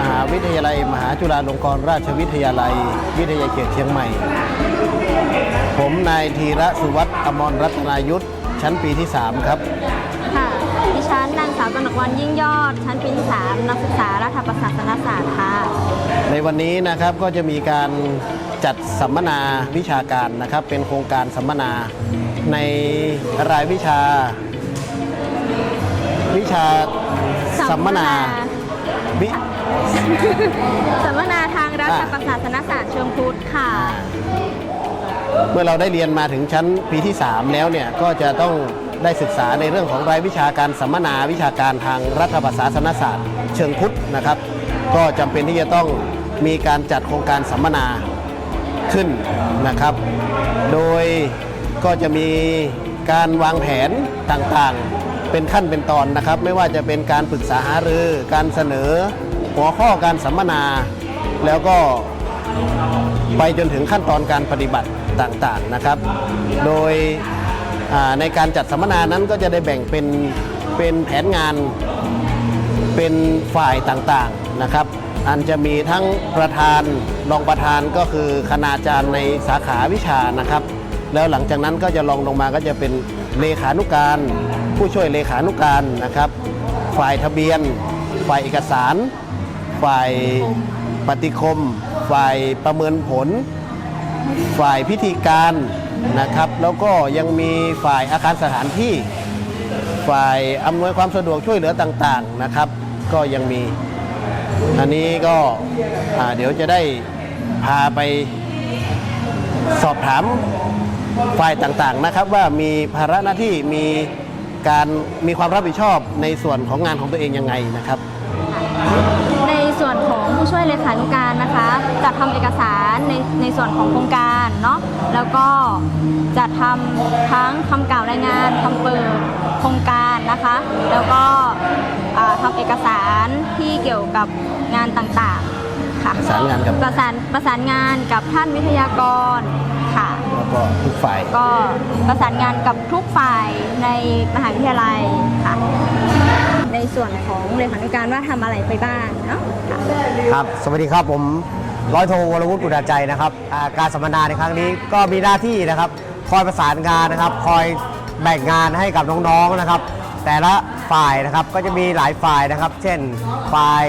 มหาวิทยาลัย มหาจุฬาลงกรณราชวิทยาลัย วิทยาเขตเชียงใหม่ ผมนายธีระสุวัตอมรรัตนายุทธชั้นปีที่ 3 ครับ ค่ะ ดิฉันนางสาวกนกวันยิ่งยอด ชั้นปีที่ 3 นักศึกษารัฐประศาสนศาสตร์ค่ะ ในวันนี้นะครับก็จะมีการจัดสัมมนาวิชาการนะครับ เป็นโครงการสัมมนาในรายวิชา วิชาสัมมนาวิ สัมมนาทางรัฐประศาสนศาสตร์เชิงพุทธค่ะ เมื่อเราได้เรียนมาถึงชั้นปีที่ 3 แล้วเนี่ยก็จะต้องได้ศึกษาในเรื่องของรายวิชาการสัมมนาวิชาการทางรัฐประศาสนศาสตร์ เชิงพุทธนะครับ ก็จำเป็นที่จะต้องมีการจัดโครงการสัมมนาขึ้นนะครับ โดยก็จะมีการวางแผนต่างๆ เป็นขั้นเป็นตอนนะครับ ไม่ว่าจะเป็นการปรึกษาหารือ การเสนอ หัวข้อการสัมมนา แล้วก็ไปจนถึงขั้นตอนการปฏิบัติต่างๆนะครับ โดยในการจัดสัมมนานั้นก็จะได้แบ่งเป็นเป็นแผนงานเป็นฝ่ายต่างๆนะครับ อันจะมีทั้งประธานรองประธานก็คือคณาจารย์ในสาขาวิชานะครับ แล้วหลังจากนั้นก็จะลองลงมาก็จะเป็นเลขานุการ ผู้ช่วยเลขานุการนะครับ ฝ่ายทะเบียน ฝ่ายเอกสาร ฝ่ายปฏิคม ฝ่ายประเมินผล ฝ่ายพิธีการนะครับ แล้วก็ยังมีฝ่ายอาคารสถานที่ ฝ่ายอำนวยความสะดวกช่วยเหลือต่างๆนะครับ ก็ยังมีอันนี้ก็เดี๋ยวจะได้พาไปสอบถามฝ่ายต่างๆนะครับ ว่ามีภาระหน้าที่มีการมีความรับผิดชอบในส่วนของงานของตัวเองยังไงนะครับ ผู้ช่วยเลขานุการนะคะจัดทำเอกสารในในส่วนของโครงการเนาะแล้วก็จัดทำทั้งคำกล่าวรายงานคำเปิดโครงการนะคะ แล้วก็อ่าทำเอกสารที่เกี่ยวกับงานต่างๆค่ะประสานงานกับประสานประสานงานกับท่านวิทยากรค่ะแล้วก็ทุกฝ่ายก็ประสานงานกับทุกฝ่ายในมหาวิทยาลัยค่ะใน ส่วนของเลขานุการว่าทำอะไรไปบ้างเนาะค่ะครับ สวัสดีครับผมร้อยโทวรวุฒิกุฎาใจนะครับอ่าการสัมมนาในครั้งนี้ก็มีหน้าที่นะครับ คอยประสานงานนะครับ คอยแบ่งงานให้กับน้องๆนะครับ แต่ละฝ่ายนะครับก็จะมีหลายฝ่ายนะครับ เช่นฝ่าย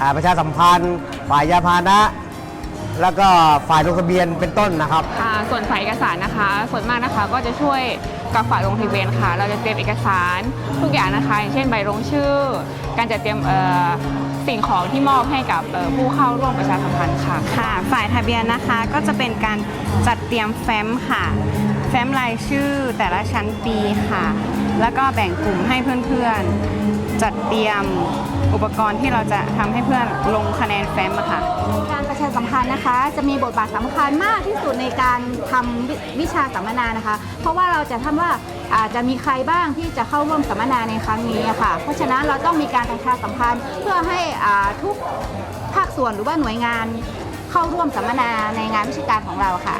อ่าประชาสัมพันธ์ ฝ่ายยาพาหนะแล้วก็ฝ่ายลงทะเบียนเป็นต้นนะครับค่ะส่วนฝ่ายเอกสารนะคะ ส่วนมากนะคะก็จะช่วย กับฝ่ายลงทะเบียนค่ะ เราจะเตรียมเอกสารทุกอย่างนะคะอย่างเช่นใบลงชื่อ การจัดเตรียมสิ่งของที่มอบให้กับผู้เข้าร่วมประชาสัมพันธ์ค่ะค่ะ ฝ่ายทะเบียนนะคะก็จะเป็นการจัดเตรียมแฟ้มค่ะ แฟ้มรายชื่อแต่ละชั้นปีค่ะ แล้วก็แบ่งกลุ่มให้เพื่อนๆ จัดเตรียมอุปกรณ์ที่เราจะทำให้เพื่อนลงคะแนนแฟ้มอะค่ะ การประชาสัมพันธ์นะคะ จะมีบทบาทสำคัญมากที่สุดในการทำวิวิชาสัมมนานะคะ เพราะว่าเราจะทำว่าอาจจะมีใครบ้างที่จะเข้าร่วมสัมมนาในครั้งนี้อะค่ะ เพราะฉะนั้นเราต้องมีการประชาสัมพันธ์เพื่อให้อ่าทุกภาคส่วนหรือว่าหน่วยงานเข้าร่วมสัมมนาในงานวิชาการของเราค่ะ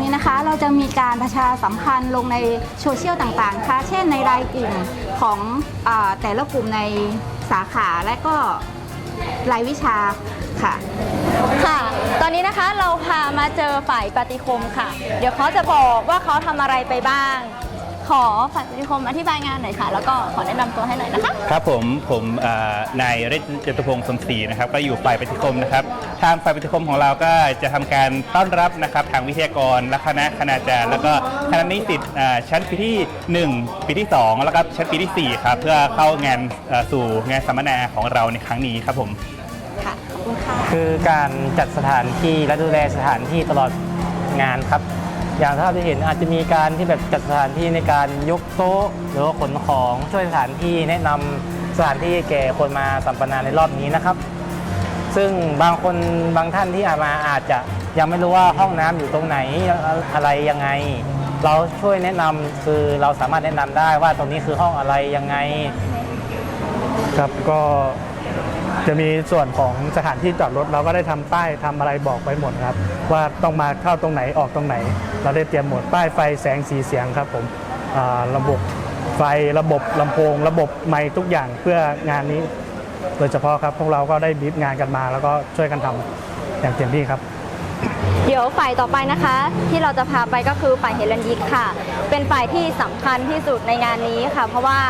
นี่นะคะเราจะมีการประชาสัมพันธ์ลงในโซเชียลต่างๆนะคะเช่นในรายกลุ่ม ของอาแต่ละกลุ่มในสาขาและก็รายวิชาค่ะ ค่ะ ตอนนี้นะคะเราพามาเจอฝ่ายปฏิคมค่ะ เดี๋ยวเขาจะบอกว่าเขาทำอะไรไปบ้าง ขอฝ่ายปฏิคมอธิบายงานหน่อยค่ะ แล้วก็ขอแนะนำตัวให้หน่อยนะคะ ครับผมผมเอ่อนายฤทธิ์จตุพงศ์สมศรีนะครับ ก็อยู่ฝ่ายปฏิคมนะครับ ทางฝ่ายปฏิคมของเราก็จะทำการต้อนรับนะครับทางวิทยากรและคณะคณาจารย์ แล้วก็คณะนิสิตอ่าชั้นปีที่ 1 ปีที่ 2 แล้วก็ชั้นปีที่ 4 ครับเพื่อเข้างานเอ่อสู่งานสัมมนาของเราในครั้งนี้ครับผมค่ะขอบคุณค่ะคือการจัดสถานที่และดูแลสถานที่ตลอดงานครับ อย่างที่เราจะเห็นอาจจะมีการที่แบบจัดสถานที่ในการยกโต๊ะหรือว่าขนของช่วยสถานที่แนะนำสถานที่แก่คนมาสัมปนาในรอบนี้นะครับ ซึ่งบางคนบางท่านที่อามาอาจจะยังไม่รู้ว่าห้องน้ำอยู่ตรงไหนอะไรยังไง เราช่วยแนะนำคือเราสามารถแนะนำได้ว่าตรงนี้คือห้องอะไรยังไง ครับก็จะมีส่วนของสถานที่จอดรถเราก็ได้ทำป้ายทำอะไรบอกไว้หมดครับ ว่าต้องมาเข้าตรงไหนออกตรงไหน เราได้เตรียมหมดป้ายไฟแสงสีเสียงครับผมระบบไฟระบบลำโพง ระบบไมค์ทุกอย่างเพื่องานนี้ โดยเฉพาะครับพวกเราก็ได้บีบงานกันมา แล้วก็ช่วยกันทำอย่างเต็มที่ครับ เดี๋ยวฝ่ายต่อไปนะคะ ที่เราจะพาไปก็คือฝ่ายเฮลันยิกค่ะ เป็นฝ่ายที่สำคัญที่สุดในงานนี้ค่ะ เพราะว่า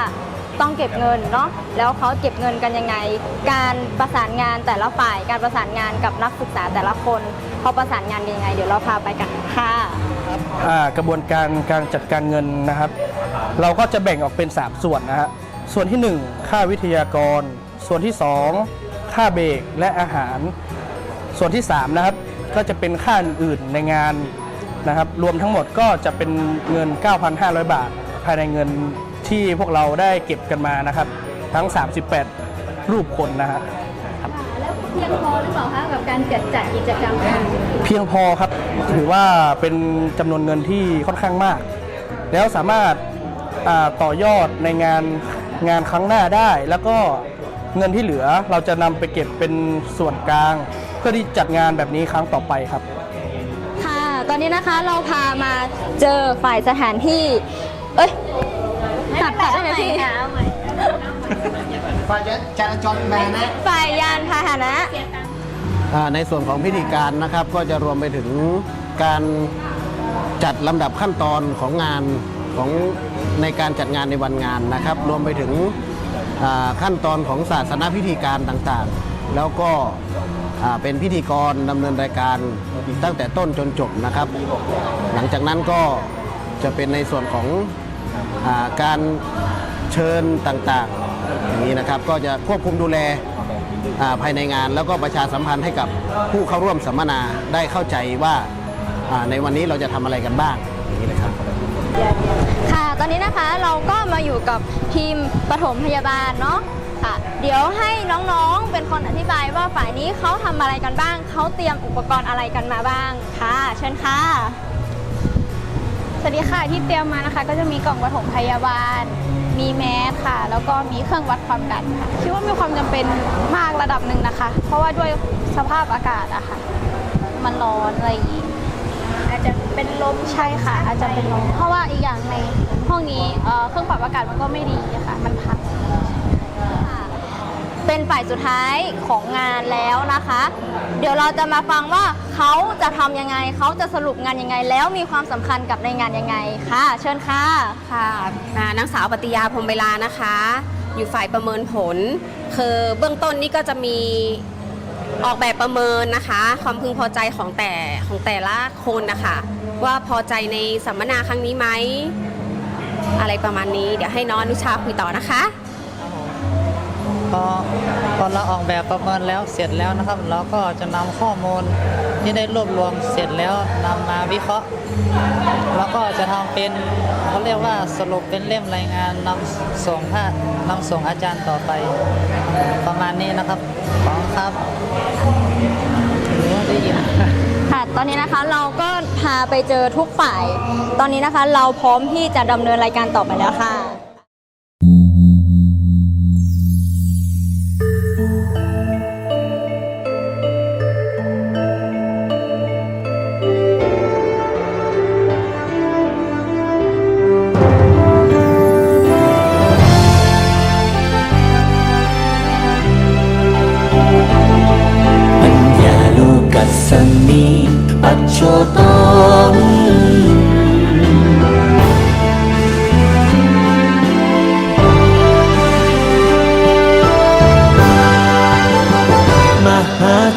ต้องเก็บเงินเนาะแล้วเขาเก็บเงินกันยังไง การประสานงานแต่ละฝ่ายการประสานงานกับนักศึกษาแต่ละคนเขาประสานงานกันยังไง เดี๋ยวเราพาไปกันค่ะอ่ากระบวนการการจัดการเงินนะครับ เราก็จะแบ่งออกเป็น 3 ส่วนนะฮะส่วนที่ 1 ค่าวิทยากร ส่วนที่ 2 ค่าเบรกและอาหาร ส่วนที่3นะครับก็จะเป็นค่าอื่นๆในงานนะครับ รวมทั้งหมดก็จะเป็นเงิน 9,500 บาท ภายในเงินที่พวกเราได้เก็บกันมานะครับ ทั้ง 38 รูปคนนะฮะเพียงพอหรือเปล่าคะกับการจัดจัดกิจกรรมค่ะเพียงพอครับถือว่าเป็นจำนวนเงินที่ค่อนข้างมาก แล้วสามารถอ่าต่อยอดในงานงานครั้งหน้าได้แล้วก็ เงินที่เหลือเราจะนำไปเก็บเป็นส่วนกลาง เพื่อที่จัดงานแบบนี้ครั้งต่อไปครับ ค่ะ ตอนนี้นะคะเราพามาเจอฝ่ายสถานที่ เอ้ยตัดตัดได้ไหมพี่ฝ่ายจราจรแบนะฝ่ายยานพาหนะ อ่าในส่วนของพิธีการนะครับก็จะรวมไปถึงการจัดลำดับขั้นตอนของงานของในการจัดงานในวันงานนะครับ รวมไปถึงอ่า ขั้นตอนของศาสนพิธีการต่างๆ แล้วก็เป็นพิธีกรดำเนินรายการตั้งแต่ต้นจนจบนะครับ หลังจากนั้นก็จะเป็นในส่วนของอการเชิญต่างๆอย่างนี้นะครับก็จะควบคุมดูแลภายในงาน แล้วก็ประชาสัมพันธ์ให้กับผู้เข้าร่วมสัมมนาได้เข้าใจว่าในวันนี้เราจะทำอะไรกันบ้าง ค่ะ ตอนนี้นะคะเราก็มาอยู่กับทีมปฐมพยาบาลเนาะค่ะ เดี๋ยวให้น้องๆเป็นคนอธิบายว่าฝ่ายนี้เขาทำอะไรกันบ้าง เขาเตรียมอุปกรณ์อะไรกันมาบ้างค่ะ เชิญค่ะ สวัสดีค่ะที่เตรียมมานะคะ ก็จะมีกล่องปฐมพยาบาล มีแมสค่ะ แล้วก็มีเครื่องวัดความดันค่ะคิดว่ามีความจำเป็นมากระดับหนึ่งนะคะ เพราะว่าด้วยสภาพอากาศอะค่ะ มันร้อนอะไรอย่างงี้ จจะเป็นลมใช่ค่ะ อาจจะเป็นลมเพราะว่าอีกอย่างในห้องนี้เอ่อเครื่องปรับอากาศมันก็ไม่ดีอะค่ะ มันพัดเป็นฝ่ายสุดท้ายของงานแล้วนะคะ เดี๋ยวเราจะมาฟังว่าเขาจะทำยังไง เขาจะสรุปงานยังไง แล้วมีความสำคัญกับในงานยังไงค่ะ เชิญค่ะ ค่ะอ่านางสาวปฏิยาพรหมเวลานะคะ อยู่ฝ่ายประเมินผล คือเบื้องต้นนี่ก็จะมี ออกแบบประเมินนะคะ ความพึงพอใจของแต่ของแต่ละคนนะคะ ว่าพอใจในสัมมนาครั้งนี้ไหม อะไรประมาณนี้ เดี๋ยวให้น้องอนุชาคุยต่อนะคะ พอพอเราออกแบบประเมินแล้วเสร็จแล้วนะครับ เราก็จะนำข้อมูลที่ได้รวบรวมเสร็จแล้วนำมาวิเคราะห์ แล้วก็จะทำเป็นเขาเรียกว่าสรุปเป็นเล่มรายงานนำส่งท่านนำส่งอาจารย์ต่อไป ประมาณนี้นะครับขอบครับหรือว่าได้ยินค่ะตอนนี้นะคะเราก็พาไปเจอทุกฝ่าย ตอนนี้นะคะเราพร้อมที่จะดำเนินรายการต่อไปแล้วค่ะ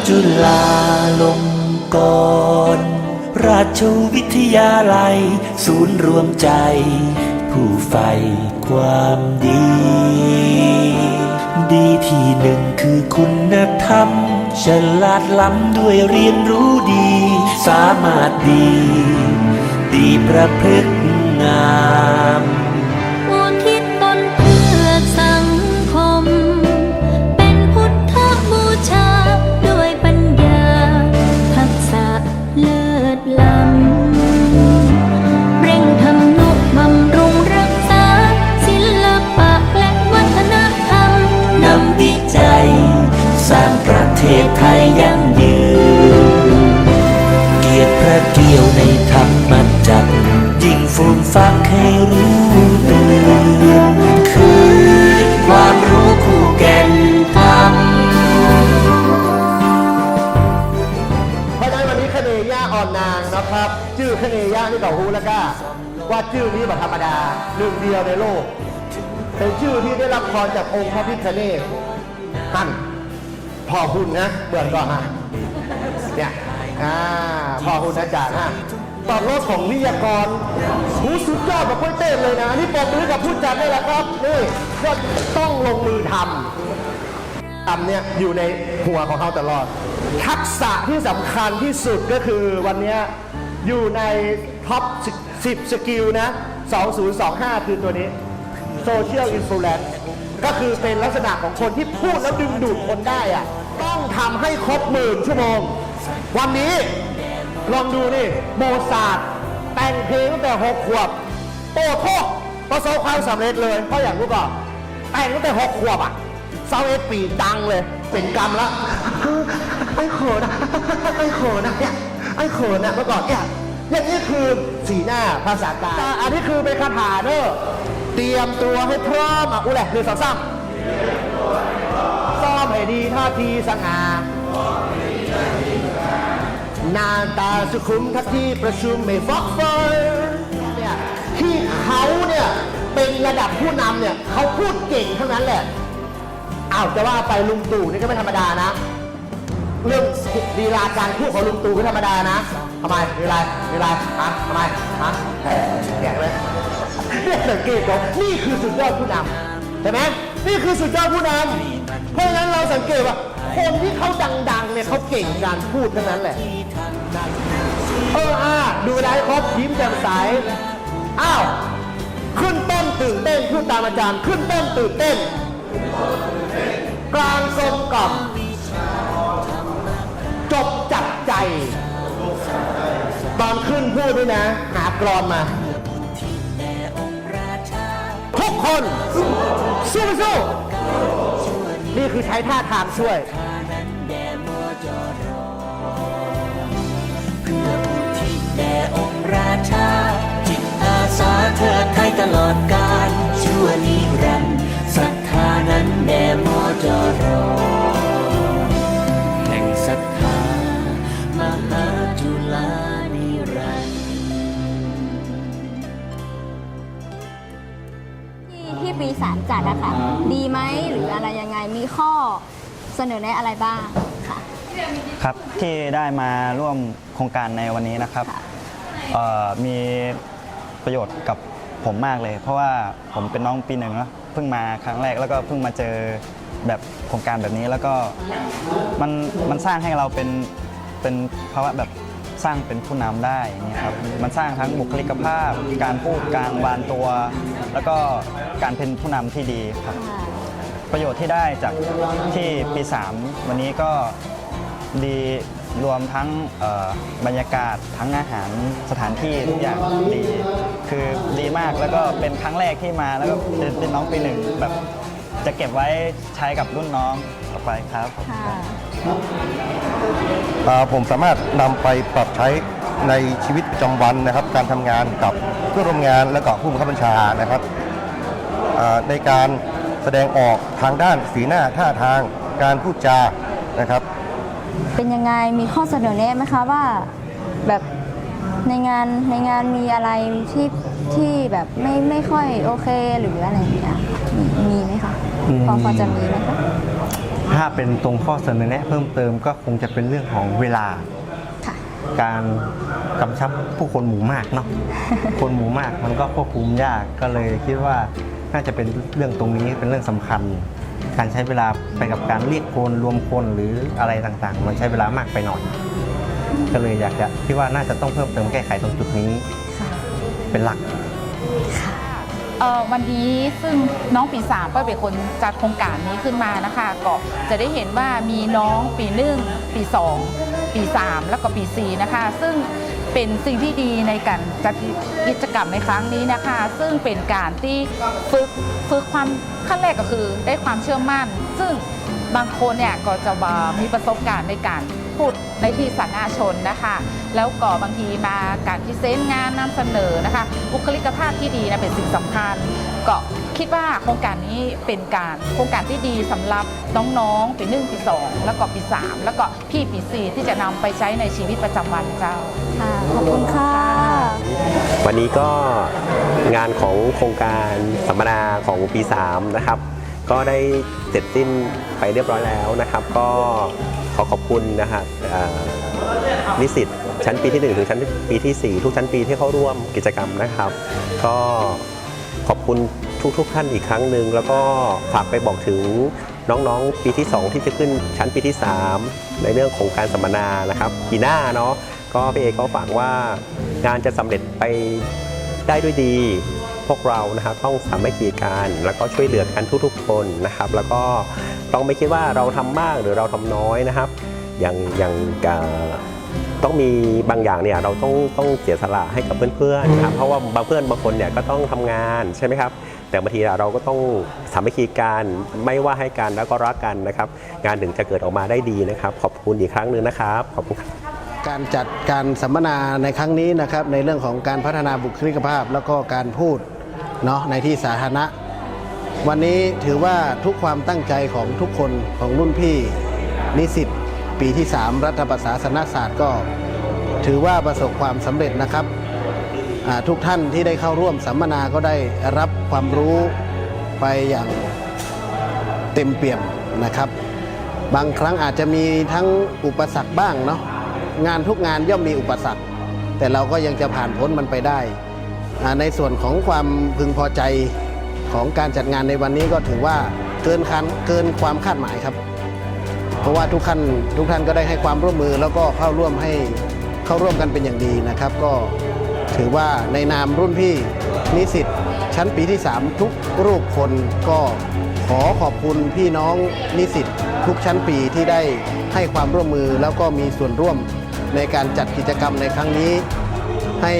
จุฬาลงกรณราชวิทยาลัย ศูนย์รวมใจ ผู้ใฝ่ความดี ดีที่หนึ่งคือคุณธรรม ฉลาดล้ำด้วยเรียนรู้ดี สามารถดี ดีประพฤติงาม พรจากองค์พระพิฆเนศท่านพ่อคุณนะเบื่อก่อนฮะเนี่ยอ่าพ่อคุณอาจารย์ฮะตอนรถของวิทยากรหูสุดยอดแบบกล้วยเต้นเลยนะ นี่ปรบมือกับผู้จัดนี่แหละครับ นี่ก็ต้องลงมือทำทำเนี่ยอยู่ในหัวของเขาตลอด ทักษะที่สำคัญที่สุดก็คือวันนี้อยู่ในท็อป 10 สกิลนะ 2025 คือตัวนี้โซเชียลอินฟลูเอนซ์ ก็คือเป็นลักษณะของคนที่พูดแล้วดึงดูดคนได้อะต้องทำให้ครบหมื่นชั่วโมง วันนี้ลองดูนี่โมซาร์ทแต่งเพลงตั้งแต่6ขวบโอ้โทษประสบความสำเร็จเลย เพราะอย่างรู้ก่อนแต่งตั้งแต่6ขวบอะเซาเอสปีดังเลย เป็นกรรมละไอ้เขินนะไอ้เขินนะเนี่ยไอ้เขินนะเมื่อก่อนเนี่ยอย่างนี้คือสีหน้าภาษากายอันนี้คือเป็นคาถาเนอะ เตรียมตัวให้พร้อมอะอุ้ยแหละหนึ่งสองสามซ้อมให้ดีท่าทีสง่าน้าตาสุขุมทักที่ประชุมไม่ฟอกเฟยเนี่ยที่เขาเนี่ยเป็นระดับผู้นำเนี่ยเขาพูดเก่งทั้งนั้นแหละอ้าวจะว่าไปลุงตู่นี่ก็ไม่ธรรมดานะ เรื่องลีลาการพูดของลุงตู่ไม่ธรรมดานะทำไมลีลาลีลาฮะทำไมฮะแก่เลย เนี่ยสังเกตดูนี่คือสุดยอดผู้นำใช่ไหมนี่คือสุดยอดผู้นำเพราะฉะนั้นเราสังเกตว่า คนที่เขาดังๆเนี่ยเขาเก่งการพูดทั้งนั้นแหละเอออ่าดูได้ครบยิ้มแจ่มใสอ้าวขึ้นต้นตื่นเต้นพูดตามอาจารย์ ขึ้นต้นตื่นเต้น กลางกลมกล่อมจบจับใจ ตอนขึ้นพูดด้วยนะ หากรอนมา ทุกคนสู้ไปสู้ นี่คือใช้ท่าทางช่วยแด่องค์ราชา จิตอาสาเธอไทยตลอดกาลชั่วนิรันดร์ศรัทธานั้นแด่มจรอ ปีสามจัดนะคะดีไหมหรืออะไรยังไงมีข้อเสนอแนะอะไรบ้างค่ะครับที่ได้มาร่วมโครงการในวันนี้นะครับมีประโยชน์กับผมมากเลย เพราะว่าผมเป็นน้องปีหนึ่งแล้เพิ่งมาครั้งแรกแล้วก็เพิ่งมาเจอแบบโครงการแบบนี้แล้วก็มันมันสร้างให้เราเป็นเป็นภาวะแบบสร้างเป็นผู้นำได้อย่างนี้ครับมันสร้างทั้งบุคลิกภาพ การพูดการวานตัว แล้วก็การเป็นผู้นำที่ดีครับ ประโยชน์ที่ได้จากที่ปี 3 วันนี้ก็ดีรวมทั้งเอ่อบรรยากาศทั้งอาหารสถานที่ทุกอย่างดี คือดีมากแล้วก็เป็นครั้งแรกที่มาแล้วก็เป็นเป็นน้องปีหนึ่งแบบจะเก็บไว้ใช้กับรุ่นน้องต่อไปครับขอบคุณครับอ่าผมสามารถนำไปปรับใช้ ในชีวิตประจำวันนะครับ การทำงานกับเพื่อนร่วมงานและก็ผู้บังคับบัญชานะครับอ่าในการแสดงออกทางด้านสีหน้าท่าทางการพูดจานะครับ เป็นยังไงมีข้อเสนอแนะไหมคะว่าแบบในงานในงานมีอะไรที่ที่แบบไม่ไม่ค่อยโอเคหรืออะไรอย่างเงี้ยมีมีไหมคะอืมพอพอจะมีไหมคะถ้าเป็นตรงข้อเสนอแนะเพิ่มเติมก็คงจะเป็นเรื่องของเวลา การกำชับผู้คนหมู่มากเนาะ คนหมู่มากมันก็ควบคุมยากก็เลยคิดว่าน่าจะเป็นเรื่องตรงนี้เป็นเรื่องสำคัญ การใช้เวลาไปกับการเรียกคนรวมคนหรืออะไรต่างๆ มันใช้เวลามากไปหน่อย ก็เลยอยากจะคิดว่าน่าจะต้องเพิ่มเติมแก้ไขตรงจุดนี้เป็นหลัก เอ่อวันนี้ซึ่งน้องปีสามก็เป็นคนจัดโครงการนี้ขึ้นมานะคะ ก็จะได้เห็นว่ามีน้องปีหนึ่งปีสองปีสามแล้วก็ปีสี่นะคะ ซึ่งเป็นสิ่งที่ดีในการจัดกิจกรรมในครั้งนี้นะคะ ซึ่งเป็นการที่ฝึกฝึกความขั้นแรกก็คือได้ความเชื่อมั่น ซึ่งบางคนเนี่ยก็จะมีประสบการณ์ในการ พูดในที่สาธารณชนนะคะ แล้วก็บางทีมาการพรีเซนต์งานนำเสนอนะคะ บุคลิกภาพที่ดีนะเป็นสิ่งสำคัญก็คิดว่าโครงการนี้เป็นการโครงการที่ดีสำหรับน้องๆปีหนึ่งปีสองแล้วก็ปีสามแล้วก็พี่ปีสี่ที่จะนำไปใช้ในชีวิตประจำวันเจ้าขอบคุณค่ะ วันนี้ก็งานของโครงการสัมมนาของปี 3 นะครับ ก็ได้เสร็จสิ้นไปเรียบร้อยแล้วนะครับ ก็ข อขอบคุณนะฮะนิสิตชั้นปีที่ 1 ถึงชั้นปีที่ 4 ทุกชั้นปีที่เข้าร่วมกิจกรรมนะครับ ก็ขอบคุณทุกๆท่านอีกครั้งหนึ่งแล้วก็ฝากไปบอกถึงน้องๆ ปีที่ 2 ที่จะขึ้นชั้นปีที่ 3 ในเรื่องของการสัมมนานะครับปีหน้าเนาะก็พี่เอกก็ฝากว่างานจะสำเร็จไปได้ด้วยดี พวกเรานะครับต้องสามัคคีกันแล้วก็ช่วยเหลือกันทุกๆ คนนะครับ แล้วก็ต้องไม่คิดว่าเราทำมากหรือเราทำน้อยนะครับอย่างอย่างต้องมีบางอย่างเนี่ยเราต้องต้องเสียสละให้กับเพื่อนๆนะครับเพราะว่าบางเพื่อนบางคนเนี่ยก็ต้องทำงานใช่ไหมครับ แต่บางทีเราก็ต้องสามัคคีกันไม่ว่าให้กันแล้วก็รักกันนะครับ งานถึงจะเกิดออกมาได้ดีนะครับ ขอบคุณอีกครั้งหนึ่งนะครับขอบคุณการจัดการสัมมนาในครั้งนี้นะครับในเรื่องของการพัฒนาบุคลิกภาพ แล้วก็การพูด เนาะในที่สาธารณะ วันนี้ถือว่าทุกความตั้งใจของทุกคนของรุ่นพี่นิสิตปีที่ 3 รัฐประศาสนศาสตร์ก็ ถือว่าประสบความสำเร็จนะครับทุกท่านที่ได้เข้าร่วมสัมมนาก็ได้รับความรู้ไปอย่างเต็มเปี่ยมนะครับ บางครั้งอาจจะมีทั้งอุปสรรคบ้างเนาะงานทุกงานย่อมมีอุปสรรค แต่เราก็ยังจะผ่านพ้นมันไปได้ ในส่วนของความพึงพอใจของการจัดงานในวันนี้ก็ถือว่าเกินคันเกินความคาดหมายครับ เพราะว่าทุกท่านทุกท่านก็ได้ให้ความร่วมมือแล้วก็เข้าร่วมให้เข้าร่วมกันเป็นอย่างดีนะครับ ก็ถือว่าในนามรุ่นพี่นิสิตชั้นปีที่ 3 ทุกรูปคนก็ขอขอบคุณพี่น้องนิสิตทุกชั้นปีที่ได้ให้ความร่วมมือแล้วก็มีส่วนร่วมในการจัดกิจกรรมในครั้งนี้ให้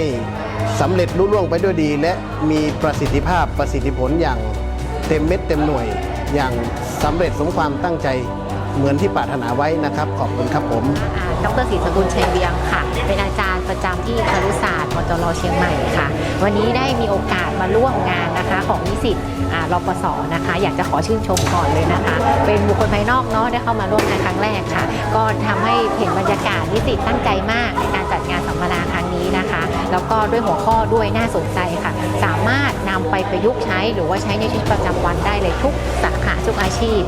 สำเร็จรุ่ล่วงไปด้วยดี และมีประสิทธิภาพประสิทธิผลอย่างเต็มเม็ดเต็มหน่วย อย่างสำเร็จสมความตั้งใจเหมือนที่ปรารถนาไว้นะครับ ขอบคุณครับผมดรศรีสกุลชัยเวียงค่ะ เป็นอาจารย์ประจำที่ครุศาสตร์มจรเชียงใหม่ค่ะ วันนี้ได้มีโอกาสมาร่วมงานนะคะ ของนิสิตรปศนะคะ อยากจะขอชื่นชมก่อนเลยนะคะ เป็นบุคคลภายนอกเนาะได้เข้ามาร่วมงานครั้งแรกค่ะ ก็ทำให้เห็นบรรยากาศนิสิตตั้งใจมากในการจัดงานสัมมนาครั้งนี้นะคะ แล้วก็ด้วยหัวข้อด้วยน่าสนใจค่ะ สามารถนำไปประยุกต์ใช้หรือว่าใช้ในชีวิตประจำวันได้เลยทุกสาขาทุกอาชีพ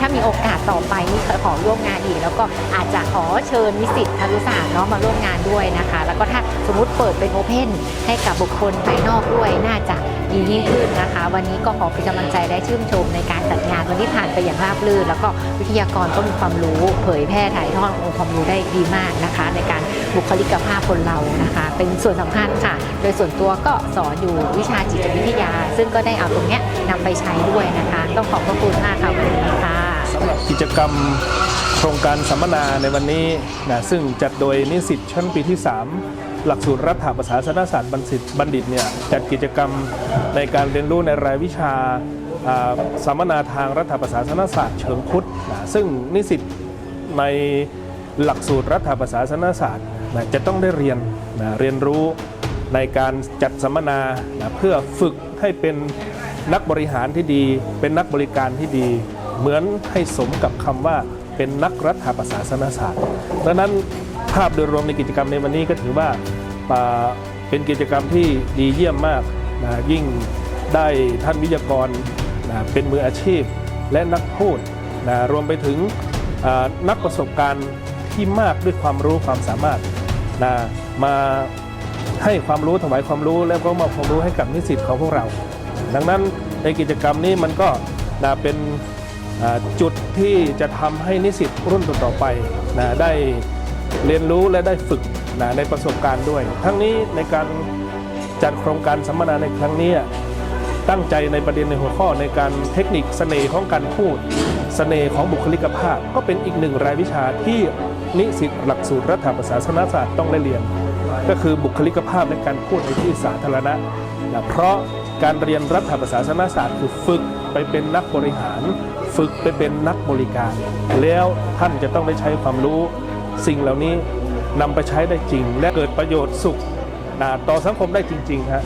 ถ้ามีโอกาสต่อไปนี่ขอร่วมงานอีกแล้วก็อาจจะขอเชิญนิสิตครุศาสตร์เนาะมาร่วมงานด้วยนะคะ แล้วก็ถ้าสมมติเปิดเป็นโอเพนให้กับบุคคลภายนอกด้วยน่าจะ ดียิ่งขึ้นนะคะ วันนี้ก็ขอเป็นกำลังใจและชื่นชมในการจัดงานวันที่ผ่านไปอย่างราบรื่น แล้วก็วิทยากรก็มีความรู้ เผยแพร่ถ่ายทอดองค์ความรู้ได้ดีมากนะคะ ในการบุคลิกภาพคนเรานะคะ เป็นส่วนสำคัญค่ะ โดยส่วนตัวก็สอนอยู่วิชาจิตวิทยา ซึ่งก็ได้เอาตรงนี้ยนำไปใช้ด้วยนะคะ ต้องขอบพระคุณมากค่ะวันนี้ค่ะสำหรับกิจกรรมโครงการสัมมนาในวันนี้นะซึ่งจัดโดยนิสิตชั้นปีที่ 3 หลักสูตรรัฐประศาสนศาสตร์บัณฑิตบัณฑิตเนี่ยจัดกิจกรรมในการเรียนรู้ในรายวิชาสัมมนาทางรัฐประศาสนศาสตร์เชิงพุทธซึ่งนิสิตในหลักสูตรรัฐประศาสนศาสตร์จะต้องได้เรียนเรียนรู้ในการจัดสัมมนาเพื่อฝึกให้เป็นนักบริหารที่ดี เป็นนักบริการที่ดี เหมือนให้สมกับคำว่าเป็นนักรัฐประศาสนศาสตร์ดังนั้น ภาพโดยรวมในกิจกรรมในวันนี้ก็ถือว่าเป็นกิจกรรมที่ดีเยี่ยมมากนะยิ่งได้ท่านวิทยากรนะเป็นมืออาชีพและนักพูดนะรวมไปถึงนักประสบการณ์ที่มากด้วยความรู้ความสามารถนะมาให้ความรู้ถวายความรู้แล้วก็มอบความรู้ให้กับนิสิตของพวกเรา ดังนั้นในกิจกรรมนี้มันก็นะเป็นจุดที่จะทำให้นิสิตรุ่นต่อไปนะได้ เรียนรู้และได้ฝึกนะในประสบการณ์ด้วย ทั้งนี้ในการจัดโครงการสัมมนาในครั้งนี้ตั้งใจในประเด็นในหัวข้อในการเทคนิคเสน่ห์ของการพูดเสน่ห์ของบุคลิกภาพ ก็เป็นอีกหนึ่งรายวิชาที่นิสิตหลักสูตรรัฐประศาสนศาสตร์ต้องได้เรียน ก็คือบุคลิกภาพในการพูดในที่สาธารณะนะเพราะการเรียนรัฐประศาสนศาสตร์คือฝึกไปเป็นนักบริหาร ฝึกไปเป็นนักบริการ แล้วท่านจะต้องได้ใช้ความรู้ สิ่งเหล่านี้นำไปใช้ได้จริง และเกิดประโยชน์สุขต่อสังคมได้จริงๆฮะ